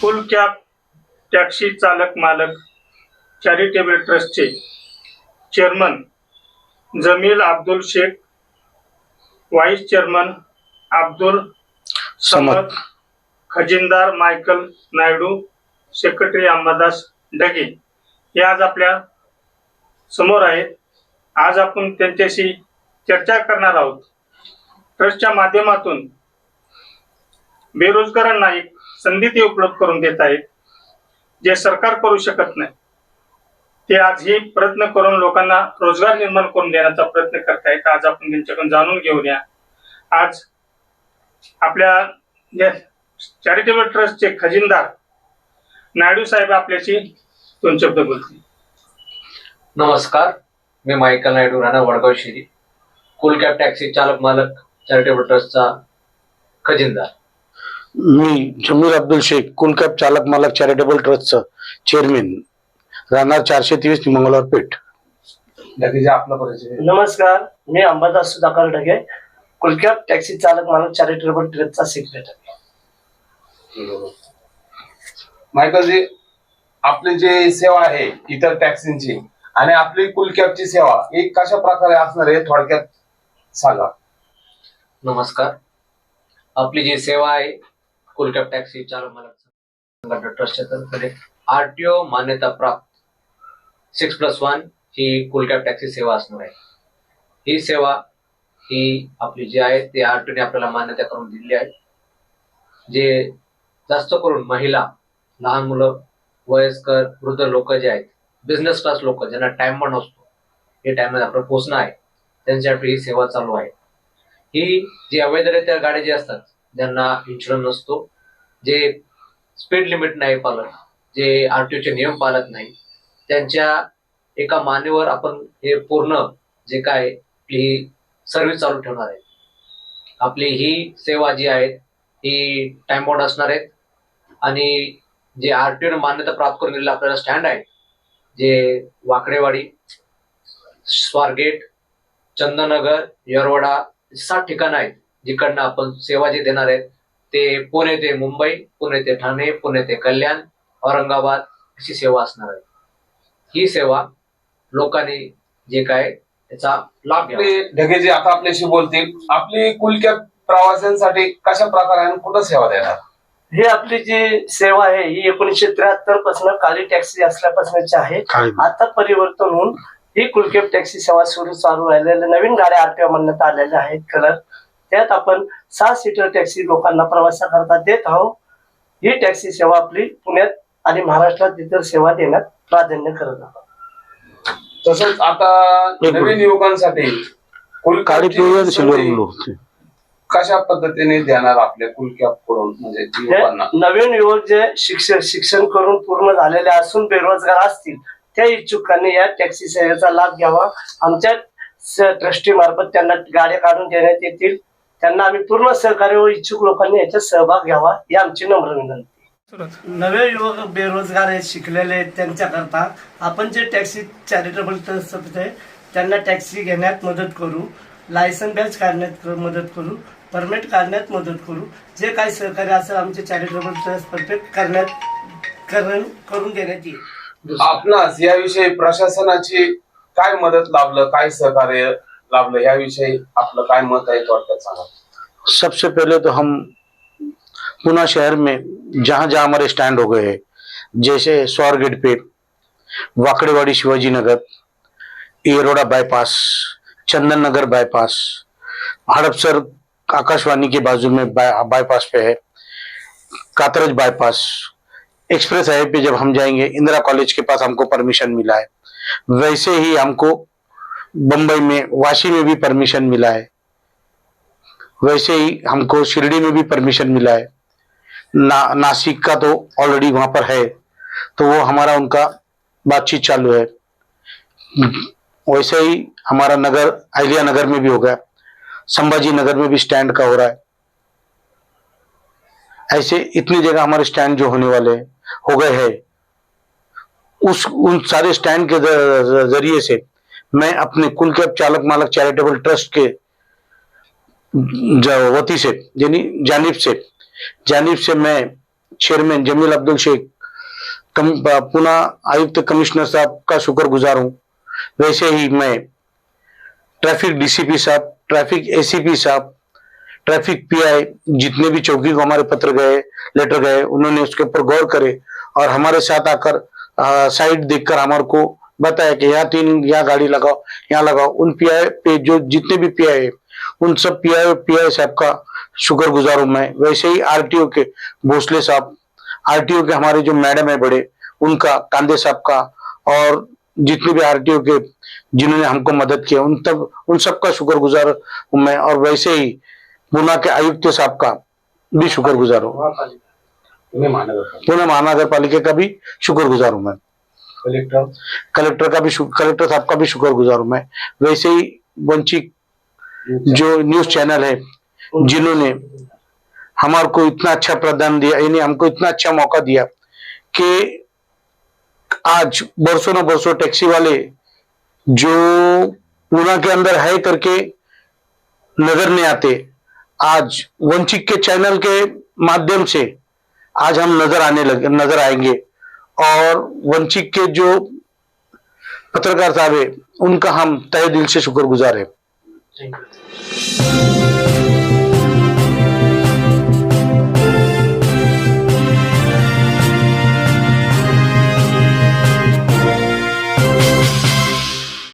फुल cab taxi चालक मालक charitable ट्रस्टचे chairman Jameel Abdul Shaikh vice chairman Abdul Samad. खजिनदार Michael Naidu secretary Ambadas Dage हे आज आपल्यासमोर आहेत आज आपण त्यांच्याशी चर्चा करणार आहोत. ट्रस्टच्या माध्यमातून बेरोजगारांना एक संधी ते उपलब्ध करून देत आहेत जे सरकार करू शकत नाही. ते आजही प्रयत्न करून लोकांना रोजगार निर्माण करून देण्याचा प्रयत्न करतायत आज आपण त्यांच्याकडून जाणून घेऊया आज आपल्या चॅरिटेबल ट्रस्टचे खजिनदार नायडू साहेब आपल्याशी दोन शब्द बोलतील नमस्कार मी Michael Naidu Rana Wadgaon Sheri cool cab taxi चालक मालक चॅरिटेबल ट्रस्टचा खजिनदार. मी जमीर अब्दुल शेख कुलकॅप चालक मालक चॅरिटेबल ट्रस्टचं चेअरमॅन राहणार चारशे तेवीस मंगळवार पेठ. लगेच आपला परिचय. नमस्कार मी Ambadas Sudhakar Dhage cool cab taxi चालक मालक चॅरिटेबल ट्रस्टचा सेक्रेटरी मायकलजी आपली जी सेवा आहे इतर टॅक्सींची आणि आपली कुल कॅबची सेवा ही कशा प्रकारे असणार आहे थोडक्यात सांगा. नमस्कार. आपली जी सेवा आहे कुल कॅब टॅक्सी चालू मालक ट्रस्टच्या तर्फे आरटीओ मान्यता प्राप्त. सिक्स प्लस वन ही कुल कॅब टॅक्सी सेवा असणार आहे. ही सेवा ही आपली जी आहे ती आरटीओने आपल्याला मान्यता करून दिलेली आहे. जे जास्त करून महिला लहान मुलं वयस्कर वृद्ध लोक जे आहेत बिझनेस क्लास लोक ज्यांना टाइम पण असतो हे टाइममध्ये आपलं पोचणं आहे त्यांच्यासाठी ही सेवा चालू आहे. ही जी अवैधरित्या गाड्या जे असतात ज्यांना इन्शुरन्स नसतो जे स्पीड लिमिट नाही पालत जे आरटीओचे नियम पाळत नाही त्यांच्या एका मानेवर आपण हे पूर्ण जे काय ही सर्व्हिस चालू ठेवणार आहे. आपली ही सेवा जी आहे ही टाइम बाउंड असणार आहेत आणि जे आरटीओने मान्यता प्राप्त करून दिलेलं आपल्याला स्टँड आहे जे वाकडेवाडी स्वारगेट चंदनगर येरवडा सात ठिकाणं आहेत जिकडनं आपण सेवा जे देणार आहेत ते पुणे ते मुंबई पुणे ते ठाणे पुणे ते कल्याण औरंगाबाद अशी सेवा असणार आहे ही सेवा लोकांनी जे काय त्याचा लाभ ढगे जे आता आपल्याशी बोलतील. आपली कुलक्या प्रवाशांसाठी कशा प्रकारे कुठं सेवा देणार? ही आपली जी सेवा आहे ही एकोणीसशे त्र्याहत्तरपासून काळी टॅक्सी असल्यापासूनची आहे. आता परिवर्तन होऊन ही कुलकेप टॅक्सी सेवा सुरू चालू राहिलेल्या नवीन गाड्या आरटीओ मान्यता आलेल्या आहेत कलर त्यात आपण सहा सीटर टॅक्सी लोकांना प्रवासाकरता देत आहोत. ही टॅक्सी सेवा आपली पुण्यात आणि महाराष्ट्रात इतर सेवा देण्यात प्राधान्य करत आहोत. तसंच आता नवीन युवकांसाठी कशा पद्धतीने देणार आपल्या कुल कॅबकडून म्हणजे युवकांना नवीन युवक जे शिक्षण शिक्षण करून पूर्ण झालेले असून बेरोजगार असतील त्या इच्छुकांनी या टॅक्सी सेवेचा लाभ घ्यावा. आमच्या ट्रस्टी मार्फत त्यांना गाड्या काढून देण्यात येतील. त्यांना आम्ही पूर्ण सहकार्य व इच्छुक लोकांनी याच्यात सहभाग घ्यावा ही आमची नम्र विनंती. नवे युवक बेरोजगार आहेत शिकलेले आहेत त्यांच्याकरता आपण जे टॅक्सी चॅरिटेबल ट्रस्ट आहे त्यांना टॅक्सी घेण्यात मदत करू लायसन बॅच काढण्यात मदत करू परमिट काढण्यात मदत करू. जे काही सहकार्य असेल आमचे चॅरिटेबल ट्रस्ट परफेक्ट करण्यात करून करून देण्यात येईल. आपणास याविषयी प्रशासनाची काय मदत लाभलं काय सहकार्य लाभलं याविषयी आपलं काय मत आहे थोडक्यात सांगा. सबसे पहले तो हम पुणे शहर में जहां जहां हमारे स्टैंड हो गए हैं जैसे स्वार गेट पे वाकड़ेवाड़ी शिवाजी नगर येरोड़ा बाईपास चंदन नगर बाईपास हड़पसर आकाशवाणी के बाजू में बाईपास पे है। कातरज बाईपास एक्सप्रेस हाईवे पे जब हम जाएँगे, इंदिरा कॉलेज के पास हमको परमिशन मिला है। वैसे ही हमको बम्बई में, वाशी में भी परमिशन मिला है। वैसे ही हमको शिरडी में भी परमिशन मिला है। ना, नासिक का तो ऑलरेडी वहाँ पर है। तो वो हमारा उनका बातचीत चालू है। वैसे ही हमारा नगर, अहिल्या नगर में भी हो गया। संभाजी नगर में भी स्टैंड का हो रहा है। ऐसे इतनी जगह हमारे स्टैंड जो होने वाले हो गए हैं। उस उन सारे स्टैंड के ज़रिए से मैं अपने कुल कैब चालक मालक चैरिटेबल ट्रस्ट के वती से यानी जानिब से जानिब से मैं चेयरमैन जमील अब्दुल शेख कम, पुनः आयुक्त कमिश्नर साहब का शुक्रगुजार हूँ। वैसे ही मैं ट्रैफ़िक डीसीपी साहब ट्रैफ़िक एसीपी साहब, ट्रैफ़िक पीआई जितने भी चौकी को हमारे पत्र गए, लेटर गए, उन्होंने उसके ऊपर गौर करे और हमारे साथ आकर साइड देखकर हमारे को बताया कि यहाँ तीन, यहाँ गाड़ी लगाओ, यहाँ लगाओ। उन पीआई पे जो जितने भी पीआई है, उन सब पीआई पीआई साहब का शुक्र गुजार हूँ मैं। वैसे ही आरटीओ के भोसले साहब आरटीओ के हमारे जो मैडम है बड़े, उनका, कांदे साहब का और जितने भी आरटीओ के जिन्होंने हमको मदद किया उन तब उन सबका शुक्रगुजार हूँ मैं और वैसे ही पुणे के आयुक्त साहब का भी शुक्रगुजार हूँ। तुम्ही महानगर पालिका का भी शुक्रगुजार हूँ मैं। कलेक्टर? कलेक्टर का भी कलेक्टर साहब का भी शुक्रगुजार हूँ मैं। वैसे ही वंचित जो न्यूज़ चैनल है जिन्होंने हमारे को इतना अच्छा प्रदान दिया यानी हमको इतना अच्छा मौका दिया कि आज बरसों न बरसों टैक्सी वाले जो पूना के अंदर है करके नज़र नहीं आते, आज वंचित के चैनल के माध्यम से आज हम नज़र आने लगे, नज़र आएँगे और वंचित के जो पत्रकार साहब है, उनका हम तय दिल से शुक्रगुजार है.